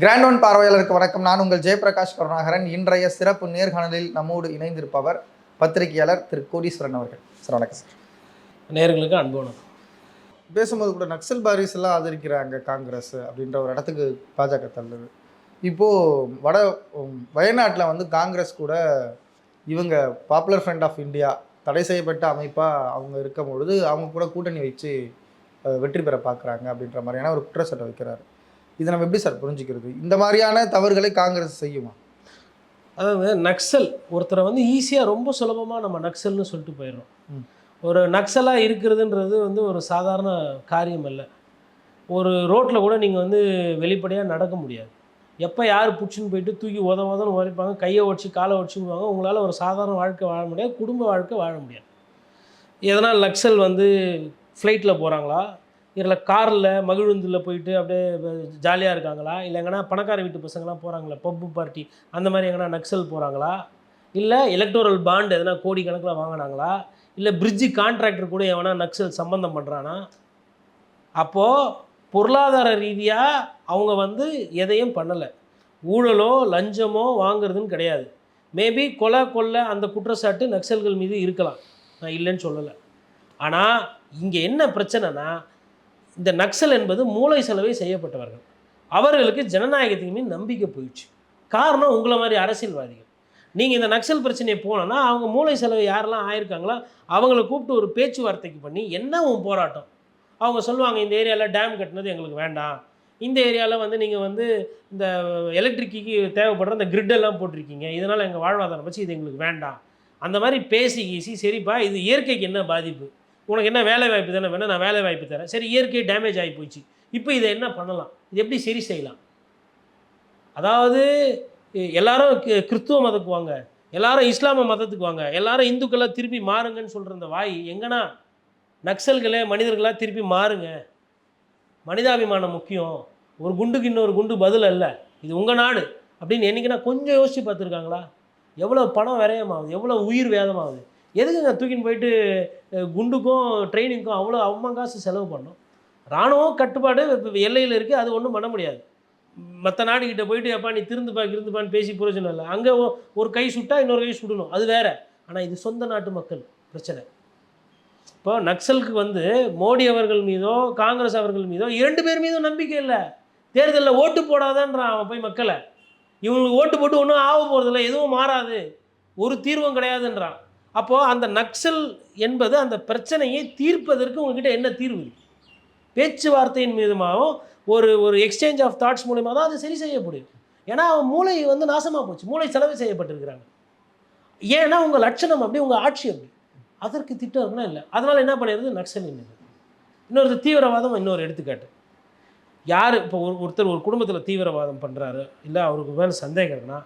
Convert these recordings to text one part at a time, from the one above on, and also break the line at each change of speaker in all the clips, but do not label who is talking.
Grand one பார்வையாளருக்கு வணக்கம். நான் உங்கள் ஜெயபிரகாஷ் கருணாகரன். இன்றைய சிறப்பு நேர்காணலில் நம்மோடு இணைந்திருப்பவர் பத்திரிகையாளர் திரு கோடீஸ்வரன் அவர்கள். சார் வணக்கம் சார்.
நேர்களுக்கு அன்பு வணக்கம்.
பேசும்போது கூட நக்சல் பாரிஸ் எல்லாம் ஆதரிக்கிறாங்க காங்கிரஸ் அப்படின்ற ஒரு இடத்துக்கு பாஜக தள்ளுது. இப்போது வட வயநாட்டில் வந்து காங்கிரஸ் கூட இவங்க பாப்புலர் ஃப்ரண்ட் ஆஃப் இந்தியா தடை செய்யப்பட்ட அமைப்பாக அவங்க இருக்கும் பொழுது அவங்க கூட கூட்டணி வச்சு வெற்றி பெற பார்க்குறாங்க அப்படின்ற மாதிரியான ஒரு குற்றச்சாட்டை வைக்கிறாரு. இதை நம்ம எப்படி சார் புரிஞ்சுக்கிறது? இந்த மாதிரியான தவறுகளை காங்கிரஸ் செய்யுமா?
அதாவது நக்சல் ஒருத்தரை வந்து ஈஸியாக ரொம்ப சுலபமாக நம்ம நக்சல்னு சொல்லிட்டு போயிடுறோம். ஒரு நக்சலாக இருக்கிறதுன்றது வந்து ஒரு சாதாரண காரியம் அல்ல. ஒரு ரோட்டில் கூட நீங்கள் வந்து வெளிப்படையாக நடக்க முடியாது. எப்போ யார் புடிச்சுன்னு போயிட்டு தூக்கி உத உதன்னு உரைப்பாங்க கையை உடச்சி காலை உடச்சி விடுவாங்க உங்களால் ஒரு சாதாரண வாழ்க்கை வாழ முடியாது குடும்ப வாழ்க்கை வாழ முடியாது. எதனால் நக்சல் வந்து ஃப்ளைட்டில் போகிறாங்களா இதில் காரில் மகிழுந்தில் போயிட்டு அப்படியே ஜாலியாக இருக்காங்களா? இல்லை எங்கன்னா பணக்கார வீட்டு பசங்களாம் போகிறாங்களா பப்பு பார்ட்டி அந்த மாதிரி எங்கன்னா நக்சல் போகிறாங்களா இல்லை எலக்டோரல் பாண்ட் எதனா கோடி கணக்கில் வாங்கினாங்களா? இல்லை பிரிட்ஜு கான்ட்ராக்டர் கூட எவனா நக்சல் சம்பந்தம் பண்ணுறானா அப்போது பொருளாதார ரீதியாக அவங்க வந்து எதையும் பண்ணலை. ஊழலோ லஞ்சமோ வாங்குறதுன்னு கிடையாது. மேபி கொலை கொள்ளை அந்த குற்றச்சாட்டு நக்சல்கள் மீது இருக்கலாம். நான் இல்லைன்னு சொல்லலை. ஆனால் இங்கே என்ன பிரச்சனைனா இந்த நக்சல் என்பது மூளை செலவை செய்யப்பட்டவர்கள். அவர்களுக்கு ஜனநாயகத்தின் மீது நம்பிக்கை போயிடுச்சு. காரணம் உங்களை மாதிரி அரசியல்வாதிகள். நீங்கள் இந்த நக்சல் பிரச்சனையை போனோன்னா அவங்க மூளை செலவு யாரெல்லாம் ஆயிருக்காங்களோ அவங்கள கூப்பிட்டு ஒரு பேச்சுவார்த்தைக்கு பண்ணி என்ன உன் போராட்டம்? அவங்க சொல்லுவாங்க இந்த ஏரியாவில் டேம் கட்டினது எங்களுக்கு வேண்டாம். இந்த ஏரியாவில் வந்து நீங்கள் வந்து இந்த எலக்ட்ரிக்கு தேவைப்படுற இந்த கிரிட்டெல்லாம் எல்லாம் போட்டிருக்கீங்க. இதனால் எங்கள் வாழ்வாதாரம் வச்சு இது எங்களுக்கு வேண்டாம். அந்த மாதிரி பேசி கீசி சரிப்பா இது இயற்கைக்கு என்ன பாதிப்பு? உனக்கு என்ன வேலை வாய்ப்பு தானே வேணும்? நான் வேலை வாய்ப்பு தரேன். சரி இயற்கை டேமேஜ் ஆகி போச்சு இப்போ இதை என்ன பண்ணலாம்? இது எப்படி சரி செய்யலாம்? அதாவது எல்லாரும் கி- கிறிஸ்துவ மதத்துக்கு வாங்க. எல்லாரும் இஸ்லாம மதத்துக்கு வாங்க. எல்லாரும் இந்துக்களாக திருப்பி மாறுங்கன்னு சொல்கிற அந்த வாய் எங்கன்னா நக்சல்களே மனிதர்களாக திருப்பி மாறுங்க. மனிதாபிமானம் முக்கியம். ஒரு குண்டுக்கு இன்னொரு குண்டு பதில் அல்ல. இது உங்கள் நாடு அப்படின்னு என்னைக்குன்னா கொஞ்சம் யோசித்து பார்த்துருக்காங்களா? எவ்வளோ பணம் விரயமாகுது? எவ்வளோ உயிர் வேதமாகுது? எதுக்குங்க தூக்கின்னு போயிட்டு குண்டுக்கும் ட்ரைனிங்க்கும் அவ்வளோ அம்மா காசு செலவு பண்ணோம்? இராணுவம் கட்டுப்பாடு எல்லையில் இருக்குது அது ஒன்றும் பண்ண முடியாது. மற்ற நாடுகிட்ட போயிட்டு எப்பா நீ திருந்துப்பா திருந்துப்பான்னு பேசி பிரயோஜனம் இல்லை அங்கே ஒரு கை சுட்டா இன்னொரு கை சுடணும். அது வேற. ஆனால் இது சொந்த நாட்டு மக்கள் பிரச்சனை. இப்போ நக்சலுக்கு வந்து மோடி அவர்கள் மீதோ காங்கிரஸ் அவர்கள் மீதோ இரண்டு பேர் மீதும் நம்பிக்கை இல்லை. தேர்தலில் ஓட்டு போடாதன்றான் அவன் போய் மக்களை. இவங்களுக்கு ஓட்டு போட்டு ஒன்றும் ஆக போகிறதில்ல எதுவும் மாறாது. ஒரு தீர்வும் கிடையாதுன்றான். அப்போது அந்த நக்சல் என்பது அந்த பிரச்சனையை தீர்ப்பதற்கு உங்ககிட்ட என்ன தீர்வு பேச்சுவார்த்தையின் மீதுமாகவும் ஒரு ஒரு எக்ஸ்சேஞ்ச் ஆஃப் தாட்ஸ் மூலிமா தான் அது சரி செய்ய முடியும் ஏன்னா அவன் மூளை வந்து நாசமாக போச்சு. மூளை செலவு செய்யப்பட்டிருக்கிறாங்க. ஏன்னா உங்கள் லட்சணம் அப்படி உங்கள் ஆட்சி அப்படி. அதற்கு திட்டம் இருக்குன்னா இல்லை. அதனால் என்ன பண்ணிடுறது? நக்சல் இன்னும் இன்னொரு தீவிரவாதம் இன்னொரு எடுத்துக்காட்டு. யார் இப்போ ஒரு ஒருத்தர் ஒரு குடும்பத்தில் தீவிரவாதம் பண்ணுறாரு இல்லை அவருக்கு மேலே சந்தேகம் இருக்குன்னா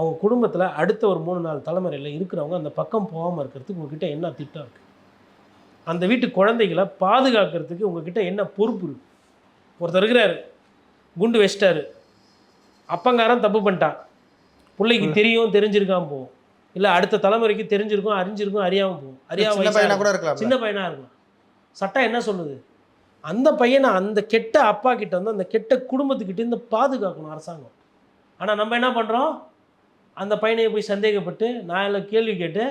அவங்க குடும்பத்தில் அடுத்த ஒரு மூணு நாலு தலைமுறையில் இருக்கிறவங்க அந்த பக்கம் போகாமல் இருக்கிறதுக்கு உங்ககிட்ட என்ன திட்டம் இருக்குது அந்த வீட்டு குழந்தைகளை பாதுகாக்கிறதுக்கு உங்ககிட்ட என்ன பொறுப்பு இருக்குது ஒருத்தர் இருக்கிறாரு குண்டு வச்சிட்டாரு அப்பங்காரன் தப்பு பண்ணிட்டான் பிள்ளைக்கு தெரியும் தெரிஞ்சிருக்காம போகும். இல்லை அடுத்த தலைமுறைக்கு தெரிஞ்சிருக்கும் அறிஞ்சிருக்கும் அறியாமல் போகும். அறியாம
சின்ன
வயசா
பையனா
இருக்கும்.
கூட இருக்கலாம்
சின்ன பையனாக இருக்கலாம். சட்டம் என்ன சொல்லுது? அந்த பையனை அந்த கெட்ட அப்பா கிட்ட வந்து அந்த கெட்ட குடும்பத்துக்கிட்ட இருந்து பாதுகாக்கணும் அரசாங்கம். ஆனால் நம்ம என்ன பண்ணுறோம் அந்த பையனை போய் சந்தேகப்பட்டு நான் எல்லாம் கேள்வி கேட்டு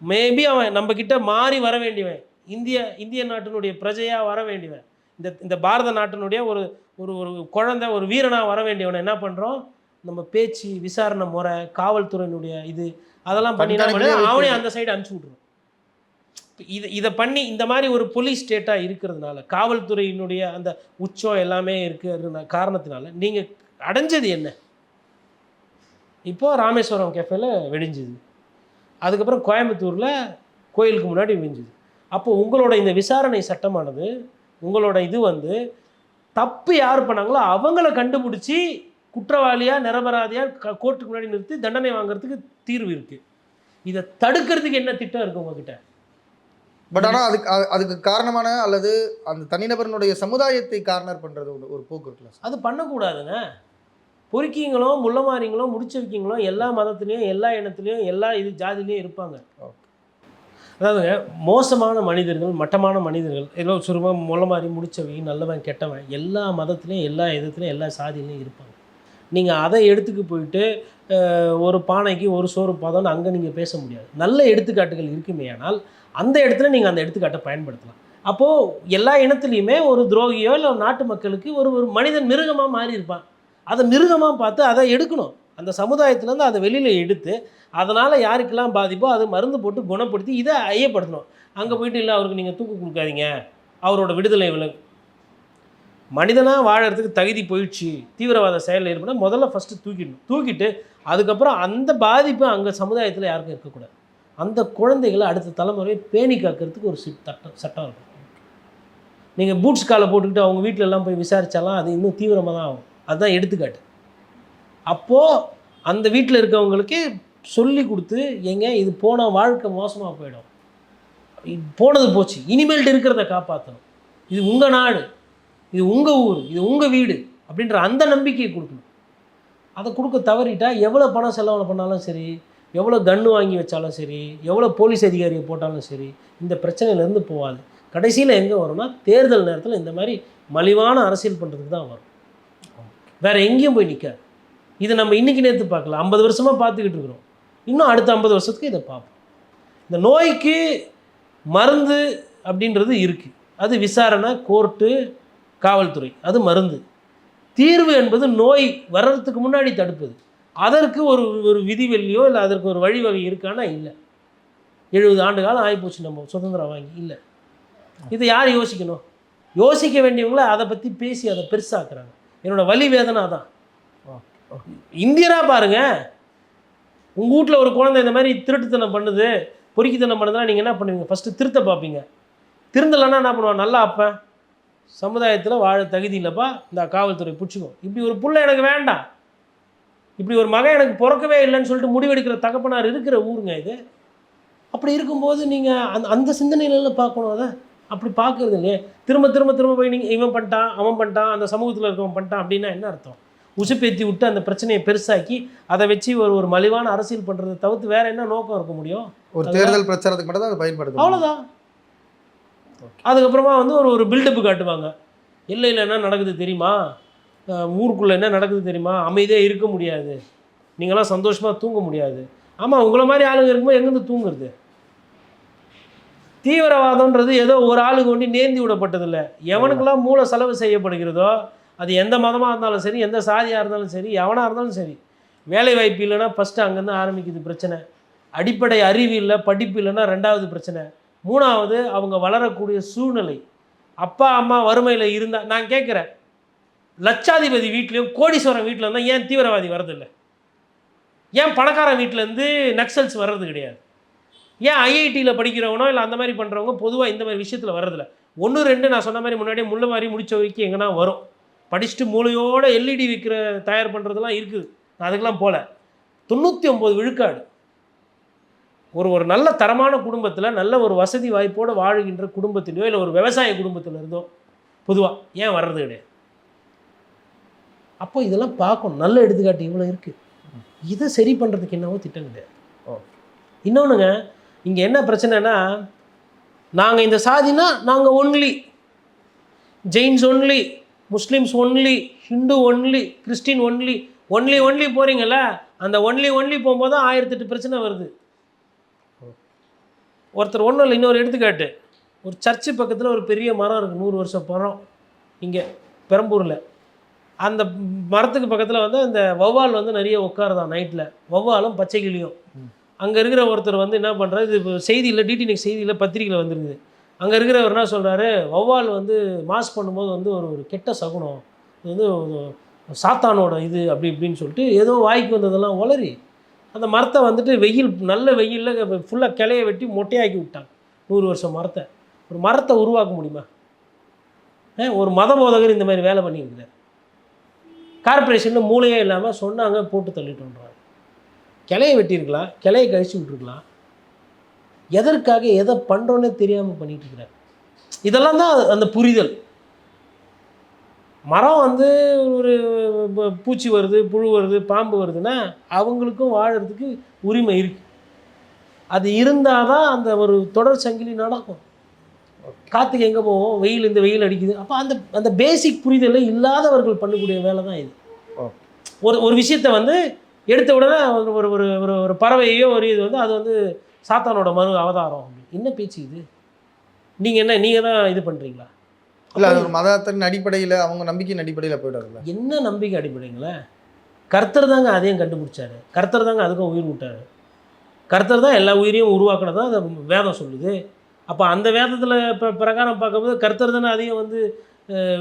மேபி அவன் நம்ம கிட்ட மாறி வர வேண்டியவன். இந்திய இந்திய நாட்டினுடைய பிரஜையாக வர வேண்டியவன். இந்த இந்த பாரத நாட்டினுடைய ஒரு ஒரு ஒரு குழந்தை ஒரு வீரனாக வர வேண்டியவனை என்ன பண்ணுறோம் நம்ம பேச்சு விசாரணை முறை காவல்துறையினுடைய இது அதெல்லாம் பண்ணி அவனே. அந்த சைடு அனுப்பிச்சி விட்ருவோம் இது இதை பண்ணி இந்த மாதிரி ஒரு போலீஸ் ஸ்டேட்டாக இருக்கிறதுனால காவல்துறையினுடைய அந்த உச்சம் எல்லாமே இருக்கிற காரணத்தினால நீங்கள் அடைஞ்சது என்ன? இப்போ ராமேஸ்வரம் கேஃபேல வெடிஞ்சுது. அதுக்கப்புறம் கோயம்புத்தூரில் கோயிலுக்கு முன்னாடி வெடிஞ்சுது அப்போ உங்களோட இந்த விசாரணை சட்டமானது உங்களோட இது வந்து தப்பு யார் பண்ணாங்களோ அவங்கள கண்டுபிடிச்சி குற்றவாளியாக நிரபராதியாக கோர்ட்டுக்கு முன்னாடி நிறுத்தி தண்டனை வாங்குறதுக்கு தீர்வு இருக்குது இதை தடுக்கிறதுக்கு என்ன திட்டம் இருக்குது உங்ககிட்ட?
பட் ஆனால் அதுக்கு அது- அதுக்கு காரணமான அல்லது அந்த தனிநபரினுடைய சமுதாயத்தை கார்னர் பண்ணுறது ஒரு போக்கு இருக்குல்ல
அது பண்ணக்கூடாதுங்க பொறுக்கிங்களோ முள்ளமாரிங்களோ முடிச்சிருக்கீங்களோ எல்லா மதத்துலேயும் எல்லா இனத்துலேயும் எல்லா இது ஜாதிலையும் இருப்பாங்க. அதாவது மோசமான மனிதர்கள் மட்டமான மனிதர்கள் ஏதோ சுருமா முள்ளமாரி முடிச்சவன் நல்லவன் கெட்டவன் எல்லா மதத்துலேயும் எல்லா இதத்துலையும் எல்லா சாதியிலையும் இருப்பாங்க. நீங்கள் அதை எடுத்துக்கு போயிட்டு ஒரு பானைக்கு ஒரு சோறு பதம்னு அங்கே நீங்கள் பேச முடியாது. நல்ல எடுத்துக்காட்டுகள் இருக்குமே ஆனால் அந்த இடத்துல நீங்கள் அந்த எடுத்துக்காட்டை பயன்படுத்தலாம். அப்போது எல்லா இனத்துலேயுமே ஒரு துரோகியோ இல்லை நாட்டு மக்களுக்கு ஒரு ஒரு மனிதன் மிருகமாக மாறி இருப்பான் அதை மிருகமாக பார்த்து அதை எடுக்கணும். அந்த சமுதாயத்துலேருந்து அதை வெளியில் எடுத்து அதனால் யாருக்கெல்லாம் பாதிப்போ அதை மருந்து போட்டு குணப்படுத்தி இதை ஐயப்படுத்தணும். அங்கே போயிட்டு இல்லை அவருக்கு நீங்கள் தூக்கு கொடுக்காதீங்க. அவரோட விடுதலை விலங்கு மனிதனாக வாழறதுக்கு தகுதி போயிடுச்சு. தீவிரவாத செயலில் ஈடுபட முதல்ல ஃபஸ்ட்டு தூக்கிடணும். தூக்கிட்டு அதுக்கப்புறம் அந்த பாதிப்பு அங்கே சமுதாயத்தில் யாருக்கும் இருக்கக்கூடாது. அந்த குழந்தைகளை அடுத்த தலைமுறையை பேணி காக்கிறதுக்கு ஒரு சிட் சட்டம் சட்டம் இருக்கும். நீங்கள் பூட்ஸ் காலை போட்டுக்கிட்டு அவங்க வீட்டிலெல்லாம் போய் விசாரித்தாலாம் அது இன்னும் தீவிரமாக தான் ஆகும். அதுதான் எடுத்துக்காட்டு. அப்போது அந்த வீட்டில் இருக்கவங்களுக்கு சொல்லி கொடுத்து எங்க இது போன வாழ்க்கை மோசமாக போயிடும். போனது போச்சு. இனிமேல்ட்டு இருக்கிறத காப்பாற்றணும் இது உங்கள் நாடு. இது உங்கள் ஊர். இது உங்கள் வீடு. அப்படின்ற அந்த நம்பிக்கையை கொடுக்கணும். அதை கொடுக்க தவறிட்டால் எவ்வளோ பணம் செலவு பண்ணாலும் சரி எவ்வளோ கன்று வாங்கி வச்சாலும் சரி எவ்வளோ போலீஸ் அதிகாரியை போட்டாலும் சரி இந்த பிரச்சனையிலேருந்து போகாது. கடைசியில் எங்கே வரும்னா தேர்தல் நேரத்தில் இந்த மாதிரி மலிவான அரசியல் பண்ணுறதுக்கு தான் வரும். வேறு எங்கேயும் போய் நிற்காது இதை நம்ம இன்றைக்கி நேற்று பார்க்கல ஐம்பது வருஷமாக பார்த்துக்கிட்டு இருக்கிறோம். இன்னும் அடுத்த ஐம்பது வருஷத்துக்கு இதை பார்ப்போம். இந்த நோய்க்கு மருந்து அப்படின்றது இருக்குது அது விசாரணை கோர்ட்டு காவல்துறை. அது மருந்து. தீர்வு என்பது நோய் வர்றதுக்கு முன்னாடி தடுப்பது. அதற்கு ஒரு ஒரு விதிவெளியோ இல்லை அதற்கு ஒரு வழிவகை இருக்கானா? இல்லை. எழுபது ஆண்டு காலம் ஆகிப்போச்சு. நம்ம சுதந்திரம் வாங்கி. இல்லை. இதை யார் யோசிக்கணும்? யோசிக்க வேண்டியவங்கள அதை பற்றி பேசி அதை பெருசாக்குறாங்க. என்னோட வலி வேதனை தான் இந்தியரா பாருங்க. உங்கள் வீட்டில் ஒரு குழந்தை இந்த மாதிரி திருட்டுத்தனம் பண்ணுது பொறுக்கித்தனம் பண்ணுதுன்னா நீங்கள் என்ன பண்ணுவீங்க? ஃபஸ்ட்டு திருத்த பார்ப்பீங்க. திருந்தலைன்னா என்ன பண்ணுவான்? நல்லா அப்போ சமுதாயத்தில் வாழ தகுதி இல்லைப்பா. இந்த காவல்துறை பிடிச்சிக்கும். இப்படி ஒரு புள்ள எனக்கு வேண்டாம். இப்படி ஒரு மகன் எனக்கு பிறக்கவே இல்லைன்னு சொல்லிட்டு முடிவெடுக்கிற தகப்பனார் இருக்கிற ஊருங்க இது. அப்படி இருக்கும்போது நீங்கள் அந்த அந்த சிந்தனையிலலாம் பார்க்கணும் அதை. அப்படி பார்க்கறது இல்லையே திரும்ப திரும்ப திரும்ப போய் நீங்கள் இவன் பண்ணிட்டான் அவன் பண்ணிட்டான் அந்த சமூகத்தில் இருக்கவன் பண்ணிட்டான் அப்படின்னா என்ன அர்த்தம்? உசுப்பேத்தி விட்டு அந்த பிரச்சனையை பெருசாக்கி அதை வச்சு ஒரு ஒரு மலிவான அரசியல் பண்ணுறதை தவிர்த்து வேற என்ன நோக்கம் இருக்க முடியும்?
ஒரு தேர்தல் பிரச்சாரத்துக்கு மட்டும் தான் அதை
அவ்வளோதான் அதுக்கப்புறமா வந்து ஒரு ஒரு பில்டப்பு காட்டுவாங்க. எல்லையில் என்ன நடக்குது தெரியுமா? ஊருக்குள்ளே என்ன நடக்குது தெரியுமா? அமைதியாக இருக்க முடியாது. நீங்களாம் சந்தோஷமாக தூங்க முடியாது. ஆமாம் உங்களை மாதிரி ஆளுங்க இருக்கும்போது எங்கேருந்து தூங்குறது? தீவிரவாதம்ன்றது ஏதோ ஒரு ஆளுக்கு ஒண்டி நேர்ந்தி விடப்பட்டதில்லை. எவனுக்கெல்லாம் மூளை செலவு செய்யப்படுகிறதோ அது எந்த மதமாக இருந்தாலும் சரி எந்த சாதியாக இருந்தாலும் சரி எவனாக இருந்தாலும் சரி வேலை வாய்ப்பு இல்லைன்னா ஃபஸ்ட்டு அங்கேருந்து ஆரம்பிக்குது பிரச்சனை. அடிப்படை அறிவு இல்லை படிப்பு இல்லைன்னா ரெண்டாவது பிரச்சனை. மூணாவது அவங்க வளரக்கூடிய சூழ்நிலை. அப்பா அம்மா வறுமையில் இருந்தால் நான் கேட்குறேன். லட்சாதிபதி வீட்லேயும் கோடீஸ்வரன் வீட்டில் இருந்தால் ஏன் தீவிரவாதி வர்றதில்லை? ஏன் பணக்காரன் வீட்டிலேருந்து நக்சல்ஸ் வர்றது கிடையாது? ஏன் ஐஐடியில் படிக்கிறவனோ இல்லை அந்த மாதிரி பண்ணுறவங்க பொதுவாக இந்த மாதிரி விஷயத்தில் வர்றதில்ல. ஒன்று ரெண்டு நான் சொன்ன மாதிரி முன்னாடியே முள்ள மாதிரி முடிச்ச வரைக்கும் எங்கன்னா வரும். படிச்சுட்டு மூளையோட எல்இடி விற்கிற தயார் பண்ணுறதெல்லாம் இருக்குது. நான் அதுக்கெல்லாம் போகல தொண்ணூற்றி ஒம்பது விழுக்காடு. ஒரு ஒரு நல்ல தரமான குடும்பத்தில் நல்ல ஒரு வசதி வாய்ப்போடு வாழுகின்ற குடும்பத்திலையோ இல்லை ஒரு விவசாய குடும்பத்தில் இருந்தோ பொதுவாக ஏன் வர்றது கிடையாது? அப்போ இதெல்லாம் பார்க்கணும். நல்ல எடுத்துக்காட்டு இவ்வளோ இருக்குது இதை சரி பண்ணுறதுக்கு என்னவோ திட்டம் கிடையாது.
ஓகே
இன்னொன்றுங்க இங்கே என்ன பிரச்சனைனா நாங்கள் இந்த சாதினா நாங்கள் only Jains only Muslims only Hindu only Christian only only only போகிறீங்கள அந்த ஒன்லி ஒன்லி போகும்போது தான் ஆயிரத்தெட்டு பிரச்சனை வருது. ஒருத்தர் ஒன்றும் இல்லை இன்னொரு எடுத்துக்காட்டு. ஒரு சர்ச்சு பக்கத்தில் ஒரு பெரிய மரம் இருக்குது நூறு வருஷம் மரம் இங்கே பெரம்பூரில். அந்த மரத்துக்கு பக்கத்தில் வந்து அந்த வௌவால் வந்து நிறைய உட்காருதான் நைட்டில் வௌவாலும் பச்சை கிளியும் அங்கே இருக்கிற ஒருத்தர் வந்து என்ன பண்ணுறாரு இது இப்போ செய்தியில் டிடி செய்தியில் பத்திரிக்கையில் வந்துருக்குது. அங்கே இருக்கிறவர் என்ன சொல்கிறாரு வௌவால் வந்து மாஸ் பண்ணும்போது வந்து ஒரு ஒரு கெட்ட சகுனம். இது வந்து சாத்தானோட இது அப்படி இப்படின்னு சொல்லிட்டு ஏதோ வாய்க்கு வந்ததெல்லாம் உளறி அந்த மரத்தை வந்துட்டு வெயில் நல்ல வெயிலில் ஃபுல்லாக கிளைய வெட்டி மொட்டையாக்கி விட்டாங்க. நூறு வருஷம் மரத்தை. ஒரு மரத்தை உருவாக்க முடியுமா? ஒரு மத போதகர் இந்த மாதிரி வேலை பண்ணியிருக்கிறார். கார்ப்பரேஷனில் மூளையே இல்லாமல் சொன்னாங்க போட்டு தள்ளிட்டு கிளைய வெட்டியிருக்கலாம் கிளைய கழிச்சு விட்டுருக்கலாம். எதற்காக எதை பண்ணுறோன்னே தெரியாமல் பண்ணிட்டு இருக்கிறார். இதெல்லாம் தான் அந்த புரிதல். மரம் வந்து ஒரு பூச்சி வருது புழு வருது பாம்பு வருதுன்னா அவங்களுக்கும் வாழறதுக்கு உரிமை இருக்கு. அது இருந்தால் தான் அந்த ஒரு தொடர் சங்கிலி நடக்கும். காற்றுக்கு எங்கே போவோம்? வெயில் இந்த வெயில் அடிக்குது. அப்போ அந்த அந்த பேசிக் புரிதலே இல்லாதவர்கள் பண்ணக்கூடிய வேலை தான் இது ஒரு ஒரு விஷயத்தை வந்து எடுத்த உடனே ஒரு ஒரு ஒரு ஒரு ஒரு பறவையோ ஒரு இது வந்து அது வந்து சாத்தானோட மறு அவதாரம். என்ன பேச்சு இது? நீங்கள் என்ன நீங்கள் தான் இது பண்ணுறீங்களா
இல்லை அது ஒரு மதத்தின் அடிப்படையில் அவங்க நம்பிக்கையின் அடிப்படையில் போயிடாதுல்ல
என்ன நம்பிக்கை அடிப்படைங்களே? கர்த்தர் தாங்க அதையும் கண்டுபிடிச்சாரு. கர்த்தர் தாங்க அதுக்கும் உயிர் விட்டாரு கர்த்தர் தான் எல்லா உயிரையும் உருவாக்குனதா அந்த வேதம் சொல்லுது. அப்போ அந்த வேதத்தில் இப்போ பிரகாரம் பார்க்கும்போது கர்த்தர் தானே அதையும் வந்து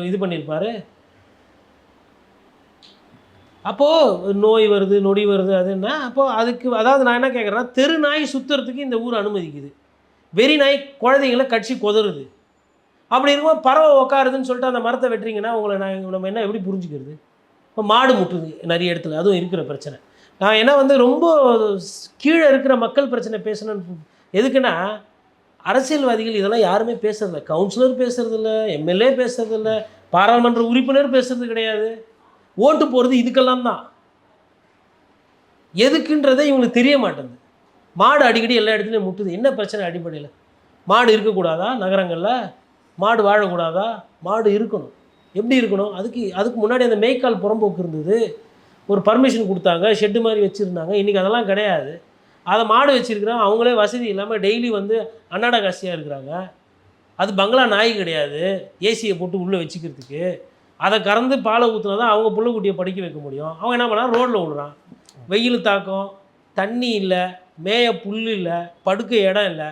இது பண்ணியிருப்பாரு? அப்போது நோய் வருது நொடி வருது அதுன்னா அப்போது அதுக்கு அதாவது நான் என்ன கேட்குறேன்னா தெரு நாய் சுற்றுறதுக்கு இந்த ஊர் அனுமதிக்குது. வெறி நாய் குழந்தைங்களை கட்சி கொதறுது. அப்படி இருக்கும்போது பறவை உக்காருதுன்னு சொல்லிட்டு அந்த மரத்தை வெட்டுறீங்கன்னா உங்களை நான் நம்ம என்ன எப்படி புரிஞ்சுக்கிறது? இப்போ மாடு முட்டுது நிறைய இடத்துல அதுவும் இருக்கிற பிரச்சனை. நான் என்ன வந்து ரொம்ப ஸ்- கீழே இருக்கிற மக்கள் பிரச்சனை பேசணும்னு எதுக்குன்னா அரசியல்வாதிகள் இதெல்லாம் யாருமே பேசுறதில்ல. கவுன்சிலர் பேசுறதில்ல எம்எல்ஏ பேசுறதில்ல பாராளுமன்ற உறுப்பினர் பேசுறது கிடையாது. ஓட்டு போகிறது இதுக்கெல்லாம் தான். எதுக்குன்றதே இவங்களுக்கு தெரிய மாட்டேங்குது. மாடு அடிக்கடி எல்லா இடத்துலையும் முட்டுது. என்ன பிரச்சனை அடிப்படையில்? மாடு இருக்கக்கூடாதா நகரங்களில்? மாடு வாழக்கூடாதா? மாடு இருக்கணும். எப்படி இருக்கணும்? அதுக்கு அதுக்கு முன்னாடி அந்த மேய்க்கால் புறம்போக்கு இருந்தது. ஒரு பர்மிஷன் கொடுத்தாங்க. ஷெட்டு மாதிரி வச்சுருந்தாங்க. இன்றைக்கி அதெல்லாம் கிடையாது. அதை மாடு வச்சுருக்கிறாங்க அவங்களே வசதி இல்லாமல் டெய்லி வந்து அன்னாடகாசியாக இருக்கிறாங்க. அது பங்களா நாய் கிடையாது. ஏசியை போட்டு உள்ளே வச்சுக்கிறதுக்கு. அதை கறந்து பாலை ஊற்றுனா தான் அவங்க புள்ளக்குட்டியை படிக்க வைக்க முடியும். அவன் என்ன பண்ணான் ரோட்டில் விடுறான். வெயில் தாக்கம் தண்ணி இல்லை மேய புல் இல்லை படுக்க இடம் இல்லை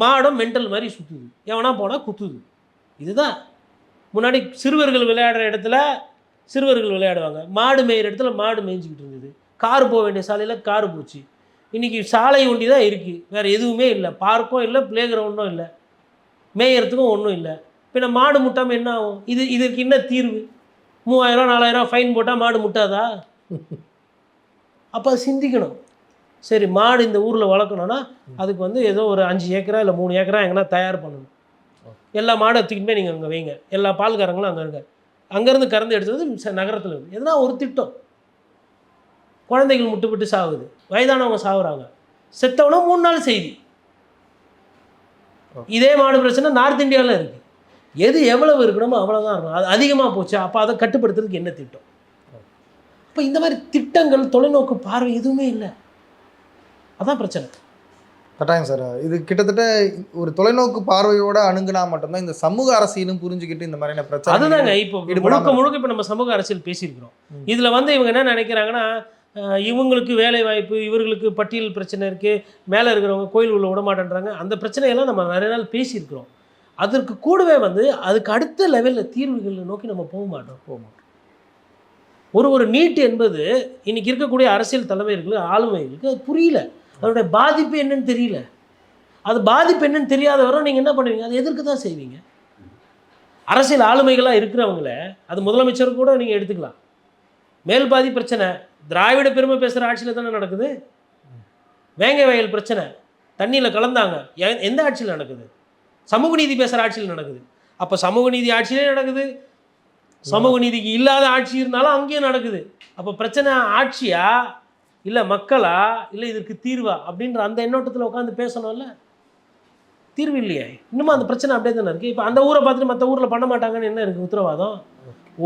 மாடும் மென்டல் மாதிரி சுற்றுது எவனா போனால் குத்துது. இதுதான். முன்னாடி சிறுவர்கள் விளையாடுற இடத்துல சிறுவர்கள் விளையாடுவாங்க. மாடு மேயிற இடத்துல மாடு மேய்ஞ்சிக்கிட்டு இருந்தது. கார் போக வேண்டிய சாலையில் கார் போச்சு இன்றைக்கி சாலை ஒண்டி தான் இருக்குது வேறு எதுவுமே இல்லை. பார்க்கும் இல்லை ப்ளே கிரவுண்டும் இல்லை. மேயறதுக்கும் ஒன்றும் இல்லை. பின்ன மாடு முட்டாமல் என்ன ஆகும்? இது இதற்கு என்ன தீர்வு? மூவாயிரம் நாலாயிரம் ஃபைன் போட்டால் மாடு முட்டாதா? அப்போ சிந்திக்கணும். சரி மாடு இந்த ஊரில் வளர்க்கணும்னா அதுக்கு வந்து ஏதோ ஒரு அஞ்சு ஏக்கரா இல்லை மூணு ஏக்கரா எங்கன்னா தயார் பண்ணணும். எல்லா மாடை தூக்கிட்டு போய் நீங்கள் அங்கே வைங்க. எல்லா பால்காரங்களும் அங்கே இருங்க அங்கேருந்து கறந்து எடுத்தது நகரத்தில் இருக்கு. எதுனா ஒரு திட்டம். குழந்தைகள் முட்டுப்பட்டு சாகுது வயதானவங்க சாகுறாங்க செத்தவனா மூணு நாள் செய்தி. இதே மாடு பிரச்சனை நார்த் இந்தியாவில் இருக்குது எது எவ்வளவு இருக்கணுமோ அவ்வளோதான் இருக்கும் அது அதிகமாக போச்சு. அப்போ அதை கட்டுப்படுத்துறதுக்கு என்ன திட்டம்? அப்போ இந்த மாதிரி திட்டங்கள் தொலைநோக்கு பார்வை எதுவுமே இல்லை. அதான் பிரச்சனை.
கட்டாயம் சார். இது கிட்டத்தட்ட ஒரு தொலைநோக்கு பார்வையோட அணுகுனா மட்டும்தான் இந்த சமூக அரசியலும் புரிஞ்சுக்கிட்டு இந்த மாதிரியான பிரச்சனை
அதுதாங்க. இப்போ முழுக்க முழுக்க இப்போ நம்ம சமூக அரசியல் பேசியிருக்கிறோம். இதில் வந்து இவங்க என்ன நினைக்கிறாங்கன்னா இவங்களுக்கு வேலை வாய்ப்பு இவர்களுக்கு பட்டியல் பிரச்சனை இருக்குது மேலே இருக்கிறவங்க கோயில் உள்ள விட மாட்டேன்றாங்க. அந்த பிரச்சனையெல்லாம் நம்ம நிறைய நாள் பேசியிருக்கிறோம். அதற்கு கூடவே வந்து அதுக்கு அடுத்த லெவலில் தீர்வுகளை நோக்கி நம்ம போக மாட்டோம்.
போக மாட்டோம்.
ஒரு ஒரு நீட் என்பது இன்னைக்கு இருக்கக்கூடிய அரசியல் தலைமைகளுக்கு ஆளுமைகளுக்கு அது புரியல. அதனுடைய பாதிப்பு என்னன்னு தெரியல. அது பாதிப்பு என்னன்னு தெரியாத வரை நீங்கள் என்ன பண்ணுவீங்க? அதை எதிர்க்க தான் செய்வீங்க. அரசியல் ஆளுமைகளாக இருக்கிறவங்கள அது முதலமைச்சர் கூட நீங்கள் எடுத்துக்கலாம். மேல் பாதி பிரச்சனை திராவிட பெருமை பேசுகிற ஆட்சியில் தானே நடக்குது? வேங்க வயல் பிரச்சனை தண்ணியில் கலந்தாங்க எந்த ஆட்சியில் நடக்குது? சமூக நீதி பேசுகிற ஆட்சியில் நடக்குது. அப்போ சமூக நீதி ஆட்சியிலே நடக்குது. சமூக நீதிக்கு இல்லாத ஆட்சி இருந்தாலும் அங்கேயும் நடக்குது. அப்போ பிரச்சனை ஆட்சியா? இல்லை மக்களா? இல்லை இதற்கு தீர்வா? அப்படின்ற அந்த எண்ணோட்டத்தில் உட்காந்து பேசணும்ல? தீர்வு இல்லையே. இன்னுமா அந்த பிரச்சனை அப்படியே தானே இருக்குது இப்போ அந்த ஊரை பார்த்துட்டு மற்ற ஊரில் பண்ண மாட்டாங்கன்னு என்ன இருக்குது உத்தரவாதம்?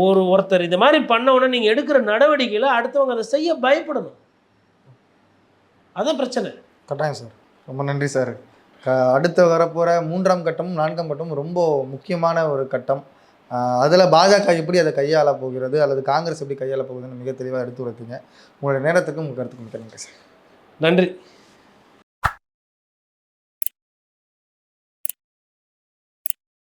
ஒரு ஒருத்தர் இந்த மாதிரி பண்ண உடனே நீங்கள் எடுக்கிற நடவடிக்கையில் அடுத்தவங்க அதை செய்ய பயப்படணும். அதான் பிரச்சனை.
கட்டாயம் சார். ரொம்ப நன்றி சார். அடுத்து வரப்போகிற மூன்றாம் கட்டமும் நான்காம் கட்டமும் ரொம்ப முக்கியமான ஒரு கட்டம். அதில் பாஜக எப்படி அதை கையாள போகிறது? அல்லது காங்கிரஸ் எப்படி கையாள போகுதுன்னு மிக தெளிவாக எடுத்து உரைத்தீங்க உங்களுடைய நேரத்துக்கும் உங்கள் கருத்துக்கும் மிக்க நன்றி சார்.
நன்றி.